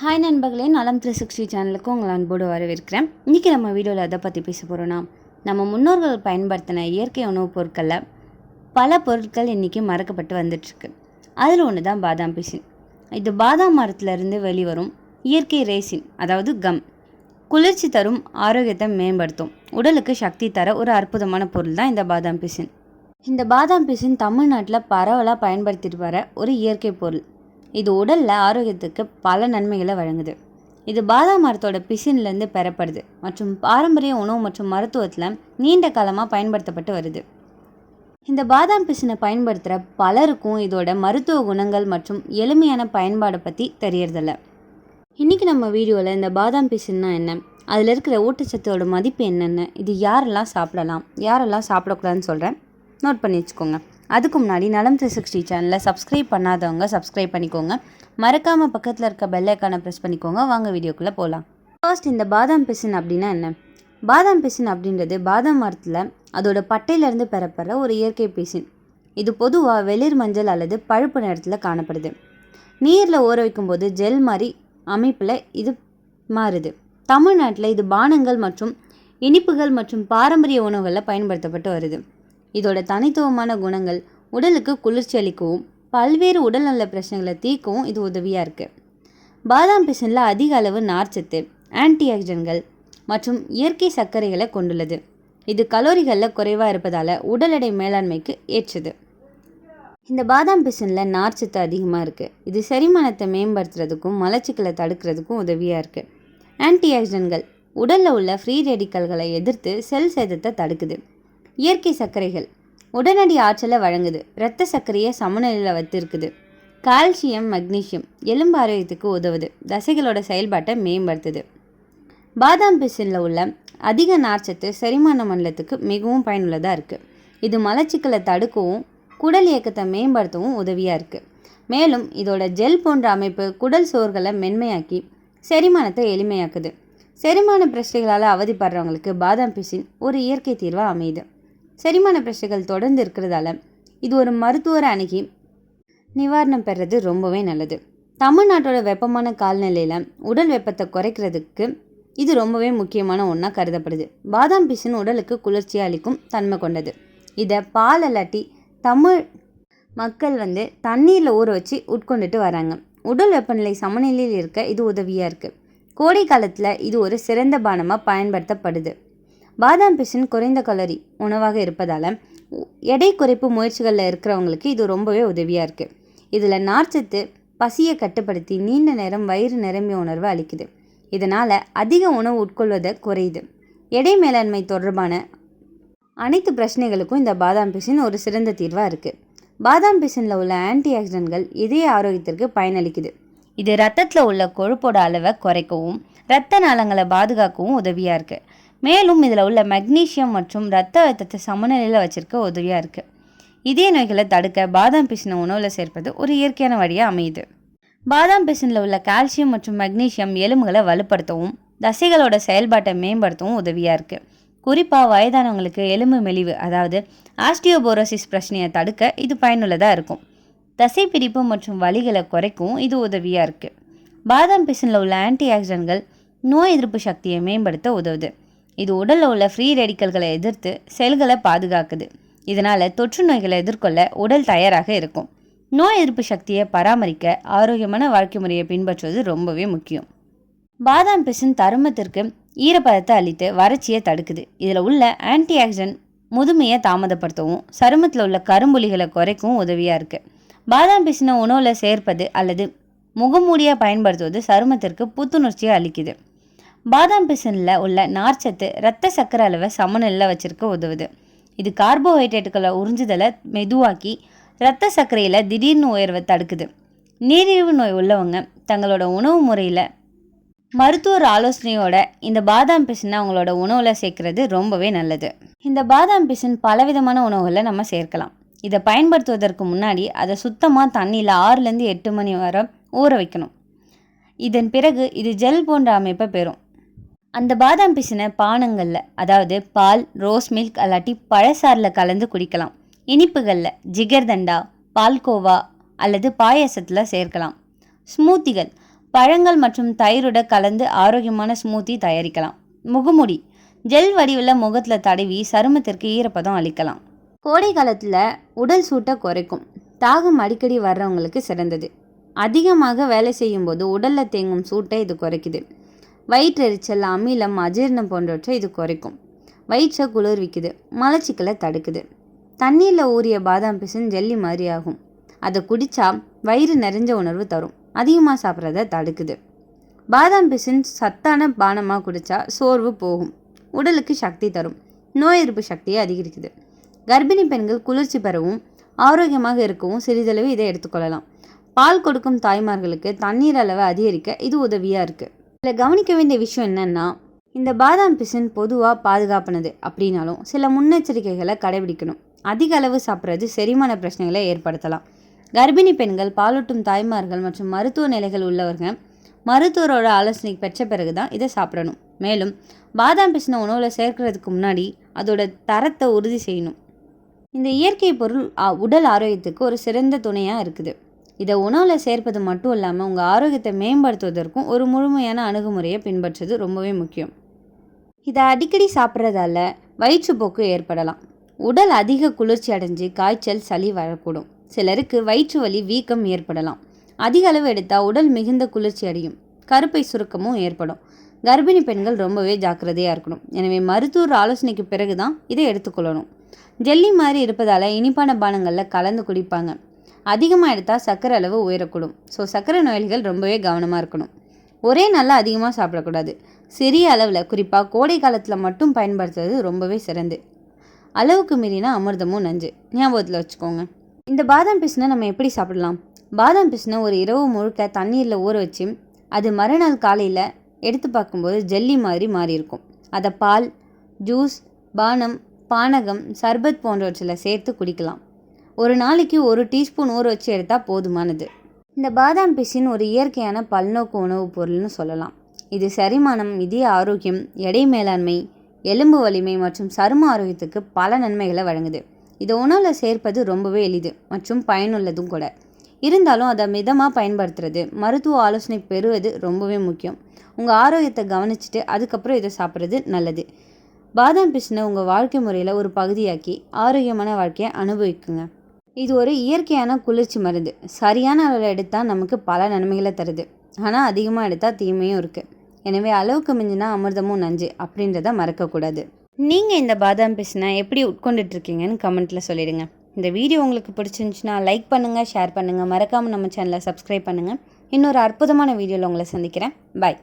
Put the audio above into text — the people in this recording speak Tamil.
ஹாய் நண்பர்களே நலம் த்ரீ சிக்ஸ்டி சேனலுக்கு உங்களை அன்போடு வரவேற்கிறேன். இன்றைக்கி நம்ம வீடியோவில் அதை பற்றி பேச போகிறோன்னா நம்ம முன்னோர்கள் பயன்படுத்தின இயற்கை உணவுப் பொருட்களில் பல பொருட்கள் இன்றைக்கி மறக்கப்பட்டு வந்துட்டுருக்கு. அதில் ஒன்று தான் பாதாம் பிசின். இது பாதாம் மரத்துலேருந்து வெளிவரும் இயற்கை ரேசின் அதாவது கம் குளிர்ச்சி தரும் ஆரோக்கியத்தை மேம்படுத்தும் உடலுக்கு சக்தி தர ஒரு அற்புதமான பொருள் தான் இந்த பாதாம் பிசின். இந்த பாதாம் பிசின் தமிழ்நாட்டில் பரவலாக பயன்படுத்திட்டு வர ஒரு இயற்கை பொருள். இது உடலில் ஆரோக்கியத்துக்கு பல நன்மைகளை வழங்குது. இது பாதாம் மரத்தோட பிசின்லேருந்து பெறப்படுது மற்றும் பாரம்பரிய உணவு மற்றும் மருத்துவத்தில் நீண்ட காலமாக பயன்படுத்தப்பட்டு வருது. இந்த பாதாம் பிசினை பயன்படுத்துகிற பலருக்கும் இதோட மருத்துவ குணங்கள் மற்றும் எளிமையான பயன்பாடை பற்றி தெரியறதில்ல. இன்றைக்கி நம்ம வீடியோவில் இந்த பாதாம் பிசின்னா என்ன? அதில் இருக்கிற ஊட்டச்சத்தோட மதிப்பு என்னென்ன இது யாரெல்லாம் சாப்பிடலாம்? யாரெல்லாம் சாப்பிடக்கூடாதுன்னு சொல்கிறேன் நோட் பண்ணி வச்சுக்கோங்க. அதுக்கு முன்னாடி நலம் த்ரீ சிக்ஸ்டி சேனலை சப்ஸ்கிரைப் பண்ணாதவங்க சப்ஸ்கிரைப் பண்ணிக்கோங்க. மறக்காமல் பக்கத்தில் இருக்க பெல்லக்கான ப்ரெஸ் பண்ணிக்கோங்க. வாங்க வீடியோக்குள்ளே போகலாம் ஃபர்ஸ்ட் இந்த பாதாம் பிசின் அப்படின்னா என்ன? பாதாம் பிசின் அப்படின்றது பாதாம் மரத்தில் அதோட பட்டையிலேருந்து பெறப்படுற ஒரு இயற்கை பிசின். இது பொதுவாக வெளிர் மஞ்சள் அல்லது பழுப்பு நிறத்தில் காணப்படுது. நீரில் ஊற வைக்கும்போது ஜெல் மாதிரி அமைப்பில் இது மாறுது. தமிழ்நாட்டில் இது பானங்கள் மற்றும் இனிப்புகள் மற்றும் பாரம்பரிய உணவுகளில் பயன்படுத்தப்பட்டு வருது. இதோட தனித்துவமான குணங்கள் உடலுக்கு குளிர்ச்சி அளிக்கவும் பல்வேறு உடல்நல பிரச்சனைகளை தீர்க்கவும் இது உதவியாக இருக்குது பாதாம் பிசினில் அதிக அளவு நார்ச்சத்து ஆன்டிஆக்சிடன்ட்கள் மற்றும் இயற்கை சர்க்கரைகளை கொண்டுள்ளது. இது கலோரிகளில் குறைவாக இருப்பதால் உடல் எடை மேலாண்மைக்கு ஏற்றது. இந்த பாதாம் பிசினில் நார்ச்சத்து அதிகமாக இருக்குது இது செரிமானத்தை மேம்படுத்துறதுக்கும் மலச்சிக்கலை தடுக்கிறதுக்கும் உதவியாக இருக்குது ஆன்டிஆக்சிடன்ட்கள் உடலில் உள்ள ஃப்ரீ ரெடிக்கல்களை எதிர்த்து செல் சேதத்தை தடுக்குது. இயற்கை சர்க்கரைகள். உடனடி ஆற்றலை வழங்குது. இரத்த சர்க்கரையை சமநிலையில் வைத்திருக்குது. கால்சியம் மக்னீஷியம் எலும்பு ஆரோக்கியத்துக்கு உதவுது. தசைகளோட செயல்பாட்டை மேம்படுத்துது. பாதாம் பிசினில் உள்ள அதிக நார்ச்சத்து செரிமான மண்டலத்துக்கு மிகவும் பயனுள்ளதாக இருக்குது இது மலச்சிக்கலை தடுக்கவும் குடல் இயக்கத்தை மேம்படுத்தவும் உதவியாக இருக்குது மேலும் இதோட ஜெல் போன்ற அமைப்பு குடல் சோர்களை மென்மையாக்கி செரிமானத்தை எளிமையாக்குது. செரிமான பிரச்சனைகளால் அவதிப்படுறவங்களுக்கு பாதாம் பிசின் ஒரு இயற்கை தீர்வாக அமையுது. செரிமான பிரச்சனைகள் தொடர்ந்து இருக்கிறதால இது ஒரு மருத்துவரை அணுகி நிவாரணம் பெறது ரொம்பவே நல்லது. தமிழ்நாட்டோட வெப்பமான காலநிலையில் உடல் வெப்பத்தை குறைக்கிறதுக்கு இது ரொம்பவே முக்கியமான ஒன்றா கருதப்படுது. பாதாம் பிசின் உடலுக்கு குளிர்ச்சியை அளிக்கும் தன்மை கொண்டது. இதை பால் இல்லாட்டி தமிழ் மக்கள் வந்து தண்ணீரில் ஊற வச்சு உட்கொண்டுட்டு வராங்க. உடல் வெப்பநிலை சமநிலையில் இருக்க இது உதவியாக இருக்குது கோடை காலத்தில் இது ஒரு சிறந்த பானமாக பயன்படுத்தப்படுது. பாதாம் பிசின் குறைந்த கலோரி உணவாக இருப்பதால் எடை குறைப்பு முயற்சிகளில் இருக்கிறவங்களுக்கு இது ரொம்பவே உதவியாக இருக்குது இதில் நார்ச்சத்து பசியை கட்டுப்படுத்தி நீண்ட நேரம் வயிறு நிரம்பிய உணர்வை அளிக்குது. இதனால் அதிக உணவு உட்கொள்வதை குறையுது. எடை மேலாண்மை தொடர்பான அனைத்து பிரச்சனைகளுக்கும் இந்த பாதாம் பிசின் ஒரு சிறந்த தீர்வாக இருக்குது பாதாம் பிசினில் உள்ள ஆன்டி ஆக்சிடென்ட்கள் இதய ஆரோக்கியத்திற்கு பயனளிக்குது. இது ரத்தத்தில் உள்ள கொழுப்போட அளவை குறைக்கவும் இரத்த நாளங்களை பாதுகாக்கவும் உதவியாக இருக்குது மேலும் இதில் உள்ள மெக்னீசியம் மற்றும் ரத்த அழுத்தத்தை சமநிலையில் வச்சிருக்க உதவியாக இருக்குது இதய நோய்களை தடுக்க பாதாம் பிசினை உணவில் சேர்ப்பது ஒரு இயற்கையான வழியாக அமையுது. பாதாம் பிசினில் உள்ள கால்சியம் மற்றும் மெக்னீசியம் எலும்புகளை வலுப்படுத்தவும் தசைகளோட செயல்பாட்டை மேம்படுத்தவும் உதவியாக இருக்குது குறிப்பாக வயதானவங்களுக்கு எலும்பு மெலிவு அதாவது ஆஸ்டியோபோரோசிஸ் பிரச்சனையை தடுக்க இது பயனுள்ளதாக இருக்கும். தசை பிரிப்பு மற்றும் வலிகளை குறைக்கவும் இது உதவியாக இருக்குது பாதாம் பிசினில் உள்ள ஆன்டி ஆக்சிடென்ட்கள் நோய் எதிர்ப்பு சக்தியை மேம்படுத்த உதவுது. இது உடலில் உள்ள ஃப்ரீ ரெடிக்கல்களை எதிர்த்து செல்களை பாதுகாக்குது. இதனால் தொற்று நோய்களை எதிர்கொள்ள உடல் தயாராக இருக்கும். நோய் எதிர்ப்பு சக்தியை பராமரிக்க ஆரோக்கியமான வாழ்க்கை முறையை பின்பற்றுவது ரொம்பவே முக்கியம். பாதாம் பிசின் தருமத்திற்கு ஈரப்பதத்தை அளித்து வறட்சியை தடுக்குது. இதில் உள்ள ஆன்டி ஆக்சிடென்ட் முதுமையை தாமதப்படுத்தவும் சருமத்தில் உள்ள கரும்புலிகளை குறைக்கவும் உதவியாக இருக்குது பாதாம் பிசினை உணவில் சேர்ப்பது அல்லது முகமூடியாக பயன்படுத்துவது சருமத்திற்கு புத்துணர்ச்சியை அளிக்குது. பாதாம் பிசினில் உள்ள நார்ச்சத்து இரத்த சக்கரை அளவை சமநிலையில் வச்சிருக்க உதவுது. இது கார்போஹைட்ரேட்டுகளை உறிஞ்சுதலை மெதுவாக்கி இரத்த சர்க்கரையில் திடீர்னு உயர்வை தடுக்குது. நீரிழிவு நோய் உள்ளவங்க தங்களோட உணவு முறையில் மருத்துவர் ஆலோசனையோட இந்த பாதாம் பிசினை அவங்களோட உணவில் சேர்க்கறது ரொம்பவே நல்லது. இந்த பாதாம் பிசின் பலவிதமான உணவுகளை நம்ம சேர்க்கலாம். இதை பயன்படுத்துவதற்கு முன்னாடி அதை சுத்தமாக தண்ணியில் ஆறுலேருந்து எட்டு மணி வரை ஊற வைக்கணும். இதன் பிறகு இது ஜெல் போன்ற அமைப்பை பெறும். அந்த பாதாம் பிசினை பானங்களில் அதாவது பால் ரோஸ் மில்க் அல்லாட்டி பழசாரில் கலந்து குடிக்கலாம். இனிப்புகளில் ஜிகர்தண்டா பால்கோவா அல்லது பாயசத்தில் சேர்க்கலாம். ஸ்மூத்திகள் பழங்கள் மற்றும் தயிரோட கலந்து ஆரோக்கியமான ஸ்மூத்தி தயாரிக்கலாம். முகமுடி ஜெல் வடிவில் முகத்தில் தடவி சருமத்திற்கு ஈரப்பதம் அளிக்கலாம். கோடை காலத்தில் உடல் சூட்டை குறைக்கும். தாகம் அடிக்கடி வர்றவங்களுக்கு சிறந்தது. அதிகமாக வேலை செய்யும்போது உடலில் தேங்கும் சூட்டை இது குறைக்குது. வயிற்றெரிச்சல் அமிலம் அஜீர்ணம் போன்றவற்றை இது குறைக்கும். வயிற்றை குளிர்விக்குது மலச்சிக்கலை தடுக்குது. தண்ணீரில் ஊறிய பாதாம் பிசின் ஜெல்லி மாதிரி ஆகும். அதை குடித்தா வயிறு நிறைஞ்ச உணர்வு தரும். அதிகமாக சாப்பிட்றத தடுக்குது. பாதாம் பிசின் சத்தான பானமாக குடித்தா சோர்வு போகும். உடலுக்கு சக்தி தரும். நோய் எதிர்ப்பு சக்தியை அதிகரிக்குது. கர்ப்பிணி பெண்கள் குளிர்ச்சி பெறவும் ஆரோக்கியமாக இருக்கவும் சிறிதளவு இதை எடுத்துக்கொள்ளலாம். பால் கொடுக்கும் தாய்மார்களுக்கு தண்ணீர் அளவை அதிகரிக்க இது உதவியாக இருக்குது இதில் கவனிக்க வேண்டிய விஷயம் என்னென்னா இந்த பாதாம் பிசின் பொதுவாக பாதுகாப்பானது அப்படின்னாலும் சில முன்னெச்சரிக்கைகளை கடைபிடிக்கணும். அதிக அளவு சாப்பிட்றது செரிமான பிரச்சனைகளை ஏற்படுத்தலாம். கர்ப்பிணி பெண்கள் பாலூட்டும் தாய்மார்கள் மற்றும் மருத்துவ நிலைகள் உள்ளவர்கள் மருத்துவரோட ஆலோசனை பெற்ற பிறகு தான் இதை சாப்பிடணும். மேலும் பாதாம் பிசின உணவில் சேர்க்கிறதுக்கு முன்னாடி அதோட தரத்தை உறுதி செய்யணும். இந்த இயற்கை பொருள் உடல் ஆரோக்கியத்துக்கு ஒரு சிறந்த துணையாக இருக்குது. இதை உணவில் சேர்ப்பது மட்டும் இல்லாமல் உங்கள் ஆரோக்கியத்தை மேம்படுத்துவதற்கும் ஒரு முழுமையான அணுகுமுறையை பின்பற்றுறது ரொம்பவே முக்கியம். இதை அடிக்கடி சாப்பிட்றதால வயிற்றுப்போக்கு ஏற்படலாம். உடல் அதிக குளிர்ச்சி அடைஞ்சு காய்ச்சல் சளி வரக்கூடும். சிலருக்கு வயிற்று வலி வீக்கம் ஏற்படலாம். அதிக அளவு எடுத்தால் உடல் மிகுந்த குளிர்ச்சி அடையும். கருப்பை சுருக்கமும் ஏற்படும். கர்ப்பிணி பெண்கள் ரொம்பவே ஜாக்கிரதையாக இருக்கணும். எனவே மருத்துவர் ஆலோசனைக்கு பிறகு தான் இதை எடுத்துக்கொள்ளணும் ஜெல்லி மாதிரி இருப்பதால் இனிப்பான பானங்களில் கலந்து குடிப்பாங்க. அதிகமாக எடுத்தால் சர்க்கரை அளவு உயரக்கூடும். ஸோ சர்க்கரை நோயாளிகள் ரொம்பவே கவனமாக இருக்கணும். ஒரே நாளில் அதிகமாக சாப்பிடக்கூடாது. சிறிய அளவில் குறிப்பாக கோடை காலத்தில் மட்டும் பயன்படுத்துறது ரொம்பவே சிறந்து. அளவுக்கு மீறினா அமிர்தமும் நஞ்சு. ஞாபகத்தில் வச்சுக்கோங்க. இந்த பாதாம் பிசினை நம்ம எப்படி சாப்பிடலாம்? பாதாம் பிசினை ஒரு இரவு முழுக்க தண்ணீரில் ஊற வச்சு அது மறுநாள் காலையில் எடுத்து பார்க்கும்போது ஜெல்லி மாதிரி மாறி இருக்கும் அதை பால் ஜூஸ் பானம் பானகம் சர்பத் போன்றவற்றில் சேர்த்து குடிக்கலாம். ஒரு நாளைக்கு ஒரு டீஸ்பூன் ஊற வச்சு எடுத்தால் போதுமானது. இந்த பாதாம் பிசின் ஒரு இயற்கையான பல்நோக்கு உணவுப் பொருள்னு சொல்லலாம். இது செரிமானம் இதய ஆரோக்கியம் எடை மேலாண்மை எலும்பு வலிமை மற்றும் சரும ஆரோக்கியத்துக்கு பல நன்மைகளை வழங்குது. இதை உணவில் சேர்ப்பது ரொம்பவே எளிது மற்றும் பயனுள்ளதும் கூட. இருந்தாலும் அதை மிதமாக பயன்படுத்துறது மருத்துவ ஆலோசனை பெறுவது ரொம்பவே முக்கியம். உங்கள் ஆரோக்கியத்தை கவனிச்சுட்டு அதுக்கப்புறம் இதை சாப்பிட்றது நல்லது. பாதாம் பிசினை உங்கள் வாழ்க்கை முறையில் ஒரு பகுதியாக்கி ஆரோக்கியமான வாழ்க்கையை அனுபவிக்குங்க. இது ஒரு இயற்கையான குளிர்ச்சி மருந்து. சரியான அளவில் எடுத்தால் நமக்கு பல நன்மைகளை தருது. ஆனால் அதிகமாக எடுத்தால் தீமையும் இருக்குது எனவே அளவுக்கு மிஞ்சினா அமிர்தமும் நஞ்சு அப்படின்றத மறக்கக்கூடாது. நீங்கள் இந்த பாதாம் பிசினை எப்படி உட்கொண்டுட்டு இருக்கீங்கன்னு கமெண்ட்டில் சொல்லிடுங்க. இந்த வீடியோ உங்களுக்கு பிடிச்சிருந்துச்சுன்னா லைக் பண்ணுங்கள் ஷேர் பண்ணுங்கள் மறக்காமல் நம்ம சேனலை சப்ஸ்கிரைப் பண்ணுங்கள் இன்னொரு அற்புதமான வீடியோவில் உங்களை சந்திக்கிறேன். பாய்